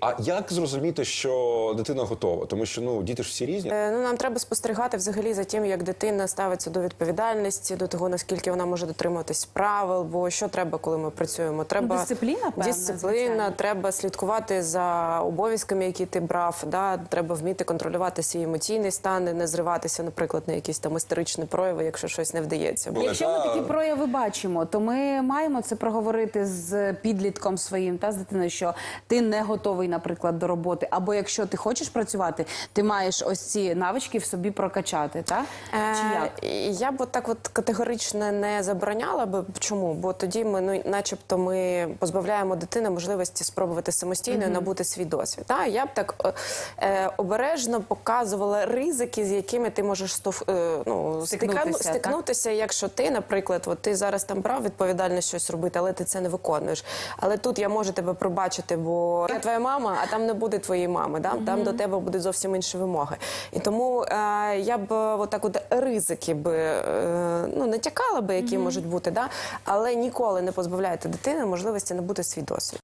А як зрозуміти, що дитина готова? Тому що ну діти ж всі різні. Е, Ну, нам треба спостерігати взагалі за тим, як дитина ставиться до відповідальності, до того наскільки вона може дотримуватись правил. Бо що треба, коли ми працюємо? Треба Ну, дисципліна, певна, дисципліна, звичайно. треба слідкувати за обов'язками, які ти брав. Да? Треба вміти контролювати свій емоційний стан, і не зриватися, наприклад, на якісь там істеричні прояви, якщо щось не вдається. Бо Якщо ми такі прояви бачимо, то ми маємо це проговорити з підлітком своїм та з дитиною, що ти не готовий, наприклад, до роботи. Або якщо ти хочеш працювати, ти маєш ось ці навички в собі прокачати. Та? Чи як? Е, Я б от так от категорично не забороняла би. Чому? Бо тоді ми, ну, начебто, ми позбавляємо дитини можливості спробувати самостійно і набути свій досвід. Та? Я б так е, е, обережно показувала ризики, з якими ти можеш стов, е, ну, Стикнутися, стикнутися, якщо ти, наприклад, от ти зараз там брав відповідальність щось робити, але ти це не виконуєш. Але тут я можу тебе пробачити, бо я твоя мама, а там не буде твоєї мами. Да? Там до тебе будуть зовсім інші вимоги. І тому е, я б е, отак от ризики би е, ну натякала би, які можуть бути, да? але ніколи не позбавляйте дитини можливості набути свій досвід.